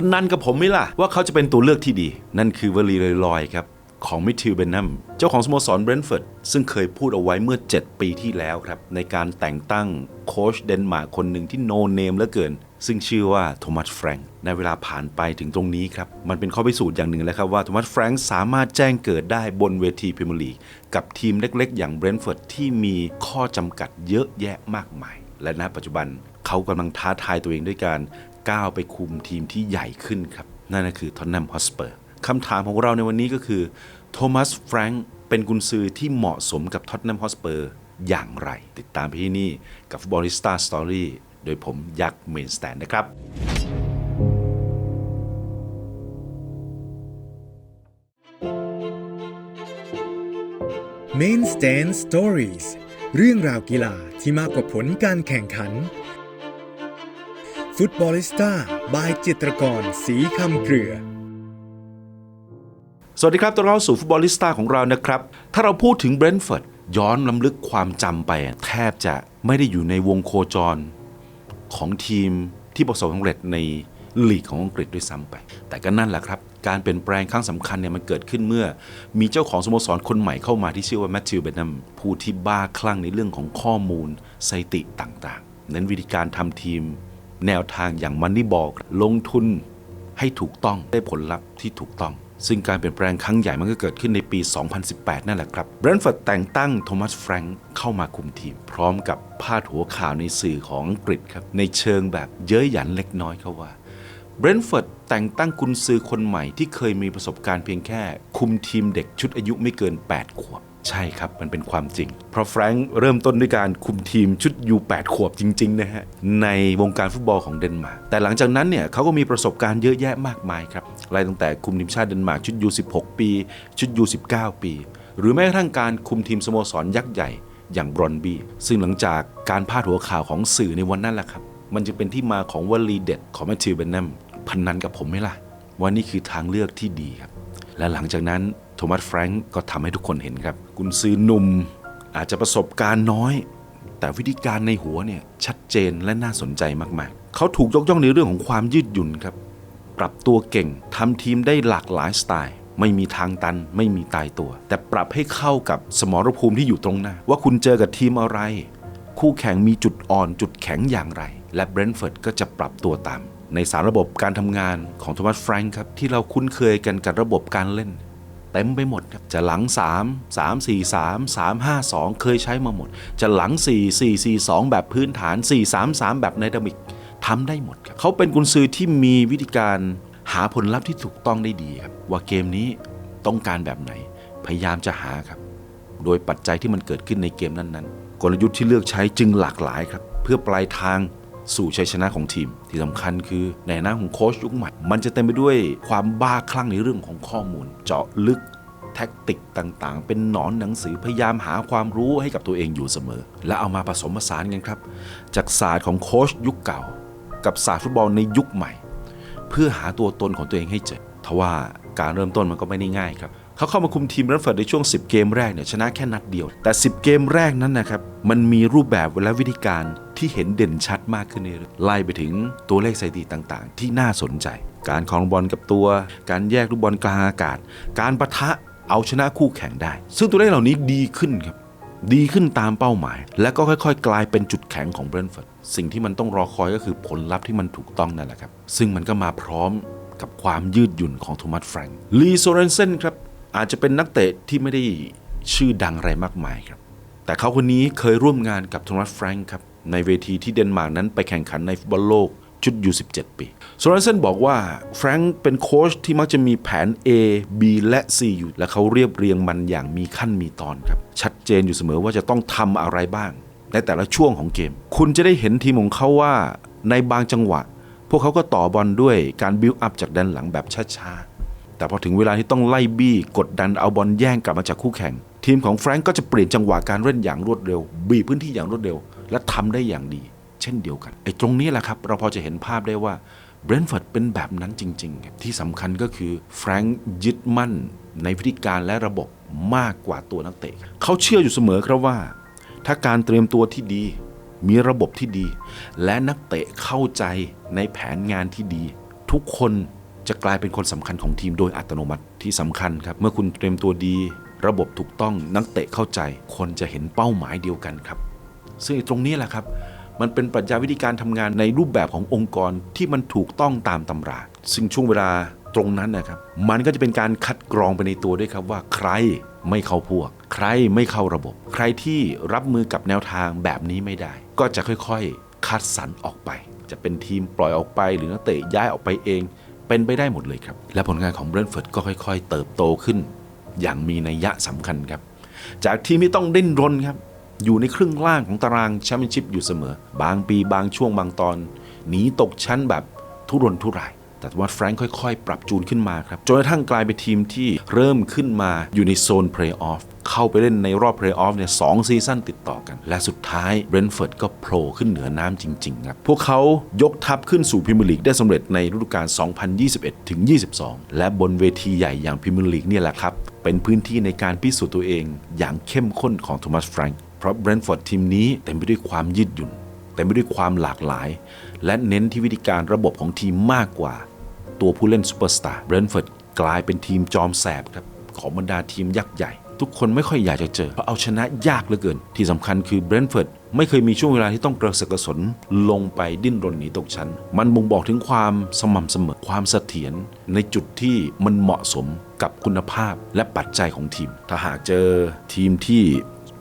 พนันกับผมไหมล่ะ ว่าเขาจะเป็นตัวเลือกที่ดี นั่นคือวลีลอยๆครับของมิทิลเบนนัมเจ้าของสโมสรเบรนท์ฟอร์ดซึ่งเคยพูดเอาไว้เมื่อ 7 ปีที่แล้วครับ ในการแต่งตั้งโค้ชเดนมาร์กคนหนึ่งที่โนเนมเหลือเกิน ซึ่งชื่อว่าโทมัสแฟรงค์ในเวลาผ่านไปถึงตรงนี้ครับ มันเป็นข้อพิสูจน์อย่างหนึ่งแล้วครับว่าโทมัสแฟรงค์สามารถแจ้งเกิดได้บนเวทีพรีเมียร์ลีกกับทีมเล็กๆ อย่างเบรนท์ฟอร์ดที่มีข้อจำกัดเยอะแยะมากมาย และณปัจจุบัน เขากำลังท้าทายตัวเองด้วยการก้าวไปคุมทีมที่ใหญ่ขึ้นครับ นั่นก็คือทอนแนมฮอสเปอร์คำถามของเราในวันนี้ก็คือโทมัสแฟรงค์เป็นกุนซือที่เหมาะสมกับท็อตแนมฮอสเปอร์อย่างไร ติดตามไปที่นี่กับฟุตบอลิสตาสตอรี่โดยผมยักษ์เมนสแตนนะครับ Main Stand Stories เรื่องราวกีฬาที่มากกว่าผลการแข่งขัน ฟุตบอลิสต้า บายจิตรกร สีคำเครือ สวัสดีครับต้อนรับสู่ฟุตบอลิสต้าของเรานะครับ ถ้าเราพูดถึงเบรนท์ฟอร์ดย้อนลำลึกความจำไป แทบจะไม่ได้อยู่ในวงโคจรของทีมที่ประสบความสำเร็จในลีกของอังกฤษด้วยซ้ำไป แต่ก็นั่นแหละครับ การเปลี่ยนแปลงครั้งสำคัญเนี่ยมันเกิดขึ้นเมื่อ มีเจ้าของสโมสรคนใหม่เข้ามาที่ชื่อว่าแมทธิวเบนนัมผู้ที่บ้าคลั่งในเรื่องของข้อมูลสถิติต่างๆ เน้นวิธีการทำทีม แนวทางอย่างมันนี่บอกลงทุนให้ถูกต้องได้ผลลัพธ์ที่ถูกต้อง ซึ่งการเปลี่ยนแปลงครั้งใหญ่มันก็เกิดขึ้นในปี 2018 นั่นแหละครับเบรนท์ฟอร์ดแต่งตั้งโทมัสแฟรงค์เข้ามาคุมทีม พร้อมกับพาดหัวข่าวในสื่อของอังกฤษครับ ในเชิงแบบเย้ยหยันเล็กน้อยเขาว่าเบรนฟอร์ดแต่งตั้งกุนซือคนใหม่ที่เคยมีประสบการณ์เพียงแค่ คุมทีมเด็กชุดอายุไม่เกิน 8 ขวบ ใช่ครับ มันเป็นความจริง เพราะแฟรงค์เริ่มต้นด้วยการคุมทีมชุดยู8ขวบจริง ๆ นะฮะ ในวงการฟุตบอลของเดนมาร์กแต่หลังจากนั้นเนี่ยเขาก็มีประสบการณ์เยอะแยะมากมายครับไล่ตั้งแต่คุมทีมชาติเดนมาร์กชุดยู16ปี ชุดยู19ปี หรือแม้กระทั่งการคุมทีมสโมสรยักษ์ใหญ่อย่างบรอนบีซึ่งหลังจากการพาดหัวข่าวของสื่อในวันนั้นแหละครับ มันจะเป็นที่มาของวลีเด็ดของแมทธิวเบนนัมพนันกับผมไหมล่ะว่านี่คือทางเลือกที่ดีครับและหลังจากนั้น โทมัสแฟรงก์ก็ทำให้ทุกคนเห็นครับ กุนซือหนุ่มอาจจะประสบการณ์น้อย แต่วิธีการในหัวเนี่ยชัดเจนและน่าสนใจมากๆ เขาถูกยกย่องในเรื่องของความยืดหยุ่นครับ ปรับตัวเก่งทำทีมได้หลากหลายสไตล์ ไม่มีทางตันไม่มีตายตัว แต่ปรับให้เข้ากับสมรภูมิที่อยู่ตรงหน้า ว่าคุณเจอกับทีมอะไร คู่แข่งมีจุดอ่อนจุดแข็งอย่างไร และเบรนท์ฟอร์ดก็จะปรับตัวตามในสารระบบการทำงานของโทมัสแฟรงค์ครับที่เราคุ้นเคยกันกับระบบการเล่น เต็มไปหมดครับจะหลัง 3 3 4 3 3 5 2 เคยใช้มาหมด จะหลัง 4 4 4 2 แบบพื้นฐาน 4 3 3 แบบไนดามิกทำได้หมดครับเขาเป็นกุนซือที่มีวิธีการหาผลลัพธ์ที่ถูกต้องได้ดีครับว่าเกมนี้ต้องการแบบไหน พยายามจะหาครับ โดยปัจจัยที่มันเกิดขึ้นในเกมนั้นๆ กลยุทธ์ที่เลือกใช้จึงหลากหลายครับ เพื่อปลายทาง สู่ชัยชนะของทีม ที่สำคัญคือในหน้าของโค้ชยุคใหม่ มันจะเต็มไปด้วยความบ้าคลั่งในเรื่องของข้อมูล เจาะลึกแท็กติกต่างๆ เป็นหนอนหนังสือพยายามหาความรู้ให้กับตัวเองอยู่เสมอ และเอามาผสมผสานกันครับ จากศาสตร์ของโค้ชยุคเก่า กับศาสตร์ฟุตบอลในยุคใหม่ เพื่อหาตัวตนของตัวเองให้เจอทว่าการเริ่มต้นมันก็ไม่ได้ง่ายครับเขาเข้ามาคุมทีมเรนฟอร์ดในช่วง 10 เกมแรกเนี่ยชนะแค่นัดเดียว แต่ 10 เกมแรกนั้นนะครับ มันมีรูปแบบและวิธีการ ที่เห็นเด่นชัดมากขึ้นเรื่อยๆไล่ไปถึงตัวเลขสถิติต่างๆ ที่น่าสนใจ การคองบอลกับตัว การแยกลูกบอลกลางอากาศ การประทะเอาชนะคู่แข่งได้ ซึ่งตัวเลขเหล่านี้ดีขึ้นครับดีขึ้นตามเป้าหมาย และก็ค่อยๆ กลายเป็นจุดแข็งของเบรนท์ฟอร์ดสิ่งที่มันต้องรอคอยก็คือผลลัพธ์ที่มันถูกต้องนั่นแหละครับ ซึ่งมันก็มาพร้อมกับความยืดหยุ่นของโทมัสแฟรงค์ลีโซเรนเซนครับ อาจจะเป็นนักเตะที่ไม่ได้ชื่อดังอะไรมากมายครับ แต่เขาคนนี้เคยร่วมงานกับโทมัสแฟรงค์ครับ ในเวทีที่เดนมาร์กนั้นไปแข่งขันในฟุตบอลโลกชุดยู17 ปีโซเรนเซนบอกว่าแฟรงค์เป็นโค้ชที่มักจะมีแผน A B และ C อยู่ และเขาเรียบเรียงมันอย่างมีขั้นมีตอนครับ ชัดเจนอยู่เสมอว่าจะต้องทำอะไรบ้าง ในแต่ละช่วงของเกม คุณจะได้เห็นทีมของเขาว่าในบางจังหวะ พวกเขาก็ต่อบอลด้วยการบิวอัพจากด้านหลังแบบช้าๆ แต่พอถึงเวลาที่ต้องไล่บี้กดดันเอาบอลแย่งกลับมาจากคู่แข่ง ทีมของแฟรงก์ก็จะเปลี่ยนจังหวะการเล่นอย่างรวดเร็ว บีพื้นที่อย่างรวดเร็ว และทำได้อย่างดี เช่นเดียวกันไอ้ตรงนี้แหละครับ เราพอจะเห็นภาพได้ว่าเบรนท์ฟอร์ดเป็นแบบนั้นจริงๆครับที่สำคัญก็คือแฟรงก์ยึดมั่นในวิธีการและระบบมากกว่าตัวนักเตะ เขาเชื่ออยู่เสมอครับว่า ถ้าการเตรียมตัวที่ดี มีระบบที่ดี และนักเตะเข้าใจในแผนงานที่ดี ทุกคนจะกลายเป็นคนสำคัญของทีมโดยอัตโนมัติที่สำคัญครับ เมื่อคุณเตรียมตัวดี ระบบถูกต้องนักเตะเข้าใจ คนจะเห็นเป้าหมายเดียวกันครับ ซึ่งตรงนี้แหละครับ มันเป็นปรัชญาวิธีการทำงานในรูปแบบขององค์กรที่มันถูกต้องตามตำรา ซึ่งช่วงเวลาตรงนั้นนะครับ มันก็จะเป็นการคัดกรองไปในตัวด้วยครับว่าใครไม่เข้าพวก ใครไม่เข้าระบบ ใครที่รับมือกับแนวทางแบบนี้ไม่ได้ ก็จะค่อยๆ คัดสรรออกไป จะเป็นทีมปล่อยออกไป หรือนักเตะย้ายออกไปเอง เป็นไปได้หมดเลยครับ และผลงานของเบรนฟอร์ดก็ค่อย ๆ เติบโตขึ้น อย่างมีนัยยะสำคัญครับ จากทีมที่ต้องดิ้นรนครับ อยู่ในครึ่งล่างของตารางแชมเปี้ยนชิพอยู่เสมอ บางปีบางช่วงบางตอน หนีตกชั้นแบบทุรนทุราย แต่ว่าแฟรงค์ค่อยๆ ปรับจูนขึ้นมาครับจนกระทั่งกลายเป็นทีมที่เริ่มขึ้นมาอยู่ในโซนเพลย์ออฟเข้าไปเล่นในรอบเพลย์ออฟเนี่ยสองซีซั่นติดต่อกัน และสุดท้ายเบรนท์ฟอร์ดก็โผล่ขึ้นเหนือน้ำจริงๆครับพวกเขายกทัพขึ้นสู่พรีเมียร์ลีกได้สำเร็จในฤดูกาล 2021 ถึง 22 และบนเวทีใหญ่อย่างพรีเมียร์ลีกเนี่ยแหละครับเป็นพื้นที่ในการพิสูจน์ตัวเองอย่างเข้มข้นของโทมัสแฟรงค์ เพราะเบรนท์ฟอร์ดทีมนี้เต็มไปด้วยความยืดหยุ่นเต็มไปด้วยความหลากหลาย และเน้นที่วิธีการระบบของทีมมากกว่า ตัวผู้เล่นซูเปอร์สตาร์เบรนท์ฟอร์ดกลายเป็นทีมจอมแสบครับของบรรดาทีมยักษ์ใหญ่ ทุกคนไม่ค่อยอยากจะเจอเพราะเอาชนะยากเหลือเกิน ที่สำคัญคือเบรนท์ฟอร์ดไม่เคยมีช่วงเวลาที่ต้องกระเสือกกระสนลงไปดิ้นรนหนีตกชั้น มันบ่งบอกถึงความสม่ำเสมอความเสถียรในจุดที่มันเหมาะสมกับคุณภาพและปัจจัยของทีม ถ้าหากเจอทีมที่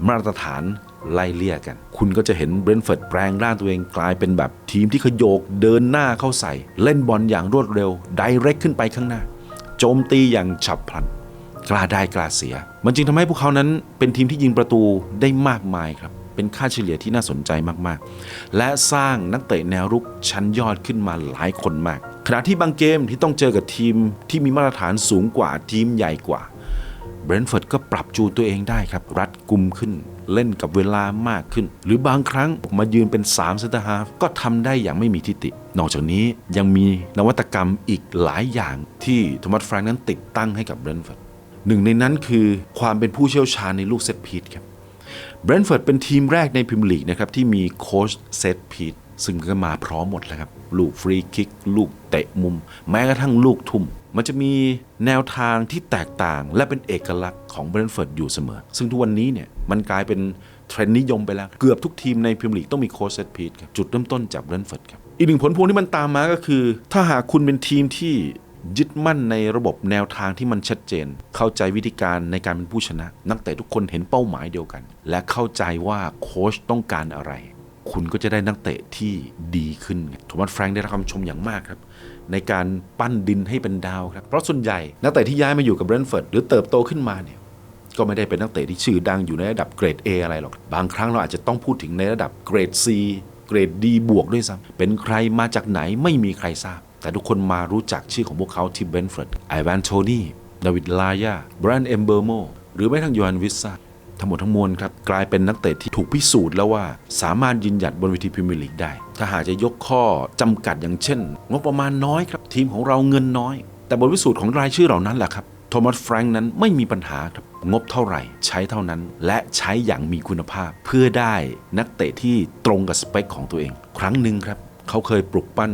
มาตรฐานไล่เลี่ยกัน คุณก็จะเห็นเบรนท์ฟอร์ดแปลงร่างตัวเองกลายเป็นแบบทีมที่ขยโยกเดินหน้าเข้าใส่ เล่นบอลอย่างรวดเร็วไดเรกขึ้นไปข้างหน้า โจมตีอย่างฉับพลัน กล้าได้กล้าเสีย มันจึงทำให้พวกเขานั้นเป็นทีมที่ยิงประตูได้มากมายครับ เป็นค่าเฉลี่ยที่น่าสนใจมากๆ และสร้างนักเตะแนวรุกชั้นยอดขึ้นมาหลายคนมาก ขณะที่บางเกมที่ต้องเจอกับทีมที่มีมาตรฐานสูงกว่าทีมใหญ่กว่า เบรนท์ฟอร์ดก็ปรับจูนตัวเองได้ครับ รัดกุมขึ้น เล่นกับเวลามากขึ้น หรือบางครั้งมายืนเป็น3เซนเตอร์ฮาฟก็ทำได้อย่างไม่มีทิฏฐินอกจากนี้ยังมีนวัตกรรมอีกหลายอย่างที่โทมัสแฟรงค์นั้นติดตั้งให้กับเบรนท์ฟอร์ดหนึ่งในนั้นคือความเป็นผู้เชี่ยวชาญในลูกเซตพีทครับเบรนท์ฟอร์ดเป็นทีมแรกในพรีเมียร์ลีกนะครับที่มีโค้ชเซตพีทซึ่งก็มาพร้อมหมดแล้วครับ ลูกฟรีคิก ลูกเตะมุม แม้กระทั่งลูกทุ่ม มันจะมีแนวทางที่แตกต่างและเป็นเอกลักษณ์ของเบรนท์ฟอร์ดอยู่เสมอ ซึ่งทุกวันนี้เนี่ยมันกลายเป็นเทรนด์นิยมไปแล้ว เกือบทุกทีมในพรีเมียร์ลีกต้องมีโค้ชเซตพีทครับจุดเริ่มต้นจากเบรนท์ฟอร์ดครับอีกหนึ่งผลพวงที่มันตามมาก็คือ ถ้าหากคุณเป็นทีมที่ยึดมั่นในระบบแนวทางที่มันชัดเจน เข้าใจวิธีการในการเป็นผู้ชนะ นักเตะทุกคนเห็นเป้าหมายเดียวกัน และเข้าใจว่าโค้ชต้องการอะไร คุณก็จะได้นักเตะที่ดีขึ้นโทมัสแฟรงค์ได้รับคำชมอย่างมากครับ ในการปั้นดินให้เป็นดาวครับ เพราะส่วนใหญ่นักเตะที่ย้ายมาอยู่กับเบรนท์ฟอร์ดหรือเติบโตขึ้นมาเนี่ยก็ไม่ได้เป็นนักเตะที่ชื่อดังอยู่ในระดับเกรด A อะไรหรอก บางครั้งเราอาจจะต้องพูดถึงในระดับเกรด C เกรด D บวกด้วยซ้ำเป็นใครมาจากไหนไม่มีใครทราบ แต่ทุกคนมารู้จักชื่อของพวกเขาที่เบรนท์ฟอร์ดไอวานโทนี่ดาวิดลายาแบรนด์เอมเบอร์โมหรือแม้ทั้งโยฮันวิสซา ทั้งหมดทั้งมวลครับกลายเป็นนักเตะที่ถูกพิสูจน์แล้วว่าสามารถยืนหยัดบนเวทีพรีเมียร์ลีกได้ ถ้าหากจะยกข้อจำกัดอย่างเช่น งบประมาณน้อยครับ ทีมของเราเงินน้อย แต่บทพิสูจน์ของรายชื่อเหล่านั้นแหละครับโทมัสแฟรงค์นั้นไม่มีปัญหาครับงบเท่าไหร่ ใช้เท่านั้น และใช้อย่างมีคุณภาพ เพื่อได้นักเตะที่ตรงกับสเปคของตัวเอง ครั้งหนึ่งครับ เขาเคยปลุกปั้น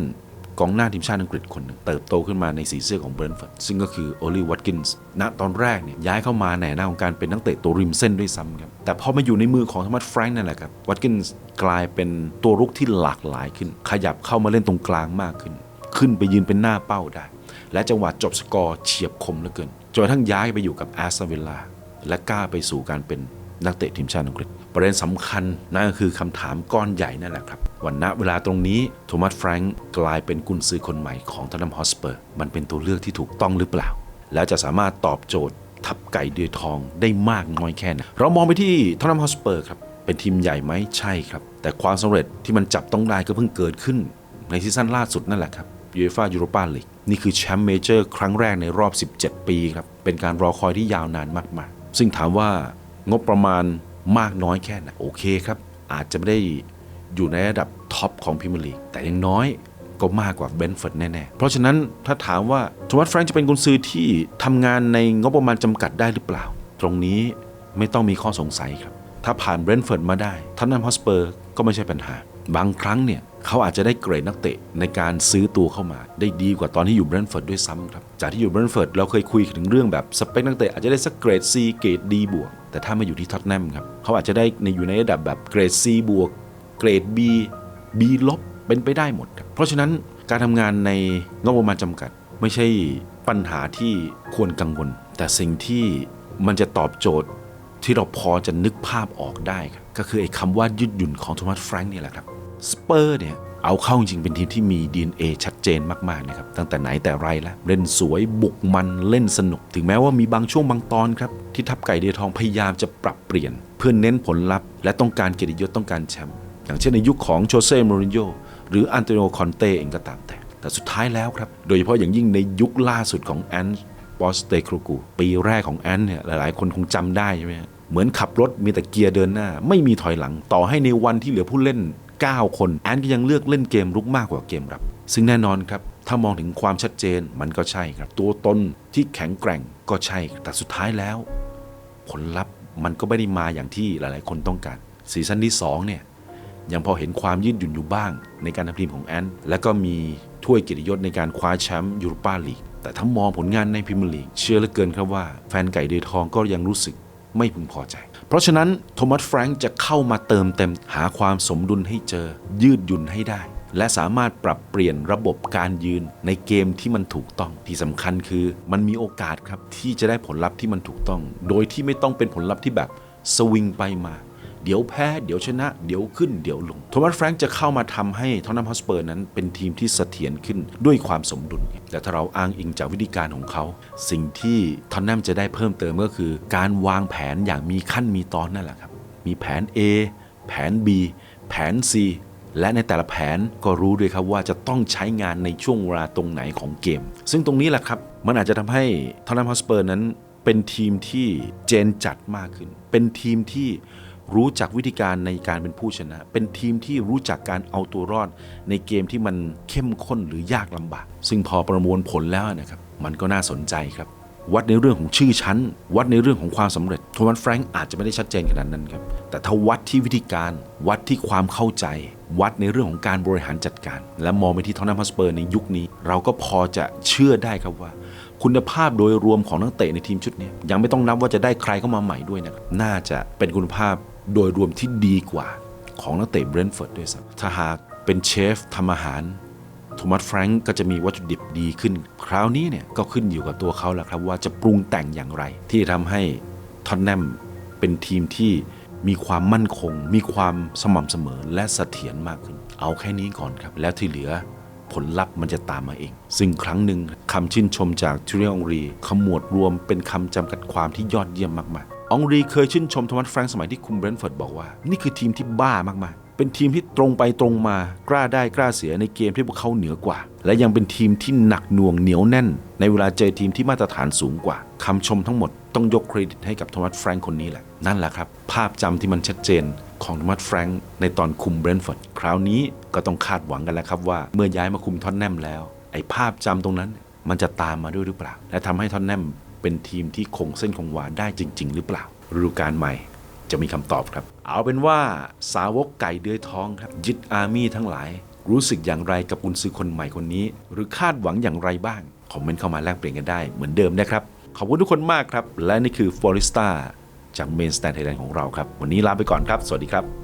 กองหน้าทีมชาติอังกฤษคนหนึ่งเติบโตขึ้นมาในสีเสื้อของเบรนท์ฟอร์ดซึ่งก็คือโอลีวัตกินส์ณตอนแรกเนี่ยย้ายเข้ามาในหน้าของการเป็นนักเตะตัวริมเส้นด้วยซ้ำครับแต่พอมาอยู่ในมือของโทมัสแฟรงค์นั่นแหละครับวัตกินส์กลายเป็นตัวรุกที่หลากหลายขึ้น ขยับเข้ามาเล่นตรงกลางมากขึ้น ขึ้นไปยืนเป็นหน้าเป้าได้ และจังหวะจบสกอร์เฉียบคมเหลือเกินจนกระทั่งย้ายไปอยู่กับแอสตันวิลล่าและกล้าไปสู่การเป็นนักเตะทีมชาติอังกฤษ ประเด็นสำคัญนั่นก็คือคำถามก้อนใหญ่นั่นแหละครับ วันณเวลาตรงนี้โทมัสแฟรงค์กลายเป็นกุนซือคนใหม่ของทอตแนมฮอสเปอร์ มันเป็นตัวเลือกที่ถูกต้องหรือเปล่า แล้วจะสามารถตอบโจทย์ทับไก่เดือยทองได้มากน้อยแค่ไหนเรามองไปที่ทอตแนมฮอสเปอร์ครับเป็นทีมใหญ่ไหมใช่ครับ แต่ความสำเร็จที่มันจับต้องได้ก็เพิ่งเกิดขึ้น ในซีซั่นล่าสุดนั่นแหละครับยูเอฟ่ายูโรปาลีกนี่คือแชมป์เมเจอร์ครั้งแรกในรอบ 17 ปีครับเป็นการรอคอยที่ยาวนานมากๆ ซึ่งถามว่างบประมาณ มากน้อยแค่ไหนโอเคครับ อาจจะไม่ได้อยู่ในระดับท็อปของพรีเมียร์ลีกแต่ยังน้อยก็มากกว่าเบนฟอร์ดแน่ ๆ เพราะฉะนั้นถ้าถามว่าโทมัสแฟรงค์จะเป็นกุนซือที่ทำงานในงบประมาณจำกัดได้หรือเปล่า ตรงนี้ไม่ต้องมีข้อสงสัยครับ ถ้าผ่านเบรนฟอร์ดมาได้ทันนัมฮอสเปอร์ก็ไม่ใช่ปัญหา บางครั้งเนี่ยเขาอาจจะได้เกรดนักเตะในการซื้อตัวเข้ามา ได้ดีกว่าตอนที่อยู่เบรนฟอร์ดด้วยซ้ำครับ จากที่อยู่เบรนฟอร์ดเราเคยคุยถึงเรื่องแบบสเปคนักเตะอาจจะได้สักเกรด C เกรด D บวก แต่ถ้ามาอยู่ที่ท็อตแนมครับเขาอาจจะได้ในอยู่ในระดับแบบเกรด C บวกเกรด B B ลบเป็นไปได้หมดครับเพราะฉะนั้นการทำงานในงบประมาณจำกัด ไม่ใช่ปัญหาที่ควรกังวล แต่สิ่งที่มันจะตอบโจทย์ที่เราพอจะนึกภาพออกได้ครับก็คือไอ้คำว่ายืดหยุ่นของโทมัสแฟรงค์นี่แหละครับสเปอร์เนี่ยเอาเข้าจริงเป็นทีมที่มี DNA ชัด เจนมากๆนะครับตั้งแต่ไหนแต่ไรแล้วเล่นสวยบุกมันเล่นสนุก ถึงแม้ว่ามีบางช่วงบางตอนครับที่ทัพไก่เดือทองพยายามจะปรับเปลี่ยน เพื่อเน้นผลลัพธ์ และต้องการเกียรติยศต้องการแชมป์อย่างเช่นในยุคของโชเซ่มรินโญ่หรืออันโตนิโอคอนเต้เองก็ตามแต่ แต่สุดท้ายแล้วครับ โดยเฉพาะอย่างยิ่งในยุคล่าสุดของแอนปอสเตโครกูปีแรกของแอนเนี่ยหลายๆ คนคงจำได้ใช่ไหมเหมือนขับรถมีแต่เกียร์เดินหน้า ไม่มีถอยหลัง ต่อให้ในวันที่เหลือผู้เล่น 9 คน แอนก็ยังเลือกเล่นเกมรุกมากกว่าเกมรับ ซึ่งแน่นอนครับ ถ้ามองถึงความชัดเจนมันก็ใช่ครับ ตัวตนที่แข็งแกร่งก็ใช่ แต่สุดท้ายแล้ว ผลลัพธ์มันก็ไม่ได้มาอย่างที่หลายๆ คนต้องการ ซีซั่นที่สองเนี่ยยังพอเห็นความยืดหยุ่นอยู่บ้าง ในการทำทีมของแอนและก็มีถ้วยเกียรติยศในการคว้าแชมป์ยูโรปาลีก แต่ถ้ามองผลงานในพรีเมียร์ลีกเชื่อเหลือเกินครับว่า แฟนไก่เดือทองก็ยังรู้สึกไม่พึงพอใจ ราะฉะนั้นโทมัสแฟรงค์จะเข้ามาเติมเต็มหาความสมดุลให้เจอ ยืดหยุ่นให้ได้ และสามารถปรับเปลี่ยนระบบการยืนในเกมที่มันถูกต้องที่สำคัญคือมันมีโอกาสครับที่จะได้ผลลัพธ์ที่มันถูกต้อง โดยที่ไม่ต้องเป็นผลลัพธ์ที่แบบสวิงไปมา เดี๋ยวแพ้ เดี๋ยวชนะ เดี๋ยวขึ้น เดี๋ยวลง โทมัสแฟรงค์จะเข้ามาทำให้ทอนนัมฮอสเปอร์นั้นเป็นทีมที่เสถียรขึ้นด้วยความสมดุล แต่ถ้าเราอ้างอิงจากวิธีการของเขา สิ่งที่ทอนนัมจะได้เพิ่มเติมก็คือ การวางแผนอย่างมีขั้นมีตอนนั่นแหละครับ มีแผน A แผน B แผน C และในแต่ละแผนก็รู้ด้วยครับว่าจะต้องใช้งานในช่วงเวลาตรงไหนของเกม ซึ่งตรงนี้แหละครับ มันอาจจะทำให้ทอนนัมฮอสเปอร์นั้นเป็นทีมที่เจนจัดมากขึ้น เป็นทีมที่ รู้จักวิธีการในการเป็นผู้ชนะ เป็นทีมที่รู้จักการเอาตัวรอด ในเกมที่มันเข้มข้นหรือยากลำบาก ซึ่งพอประมวลผลแล้วนะครับ มันก็น่าสนใจครับ วัดในเรื่องของชื่อชั้น วัดในเรื่องของความสำเร็จโทมัสแฟรงก์อาจจะไม่ได้ชัดเจนขนาดนั้นครับ แต่ถ้าวัดที่วิธีการ วัดที่ความเข้าใจ วัดในเรื่องของการบริหารจัดการ และมองไปที่ทอนนัมฮัสเปอร์ในยุคนี้ เราก็พอจะเชื่อได้ครับว่าคุณภาพโดยรวมของนักเตะในทีมชุดนี้ยังไม่ต้องนับว่าจะได้ใครเข้ามาใหม่ด้วยนะครับน่าจะเป็นคุณภาพ โดยรวมที่ดีกว่าของนักเตะเบรนท์ฟอร์ดด้วยซ้ำถ้าหากเป็นเชฟทำอาหารโทมัสแฟรงก์ก็จะมีวัตถุดิบดีขึ้น คราวนี้เนี่ยก็ขึ้นอยู่กับตัวเขาแหละครับว่าจะปรุงแต่งอย่างไร ที่ทำให้ท็อตแนมเป็นทีมที่มีความมั่นคง มีความสม่ำเสมอและเสถียรมากขึ้น เอาแค่นี้ก่อนครับ แล้วที่เหลือผลลัพธ์มันจะตามมาเอง ซึ่งครั้งหนึ่งคำชื่นชมจากทูเรียองรีขมวดรวมเป็นคำจำกัดความที่ยอดเยี่ยมมากๆ องรีเคยชื่นชมโทมัสแฟรงค์สมัยที่คุมเบรนท์ฟอร์ดบอกว่า นี่คือทีมที่บ้ามากๆ เป็นทีมที่ตรงไปตรงมากล้าได้กล้าเสียในเกมที่พวกเขาเหนือกว่า และยังเป็นทีมที่หนักหน่วงเหนียวแน่น ในเวลาเจอทีมที่มาตรฐานสูงกว่าคำชมทั้งหมดต้องยกเครดิตให้กับโทมัสแฟรงค์คนนี้แหละ นั่นแหละครับ ภาพจำที่มันชัดเจนของโทมัสแฟรงค์ในตอนคุมเบรนท์ฟอร์ดคราวนี้ก็ต้องคาดหวังกันแล้วครับว่าเมื่อย้ายมาคุมท็อตแนมแล้วไอ้ภาพจำตรงนั้นมันจะตามมาด้วยหรือเปล่า และทำให้ท็อตแนม เป็นทีมที่คงเส้นคงวาได้จริง ๆ หรือเปล่าฤดูกาลใหม่จะมีคำตอบครับ เอาเป็นว่าสาวกไก่เดือยท้องครับ ยึดอาร์มี่ทั้งหลาย รู้สึกอย่างไรกับกุนซือคนใหม่คนนี้ หรือคาดหวังอย่างไรบ้าง คอมเมนต์เข้ามาแลกเปลี่ยนกันได้เหมือนเดิมนะครับ ขอบคุณทุกคนมากครับ และนี่คือฟอริสตาจากเมนสแตนไทยแลนด์ของเราครับ วันนี้ลาไปก่อนครับ สวัสดีครับ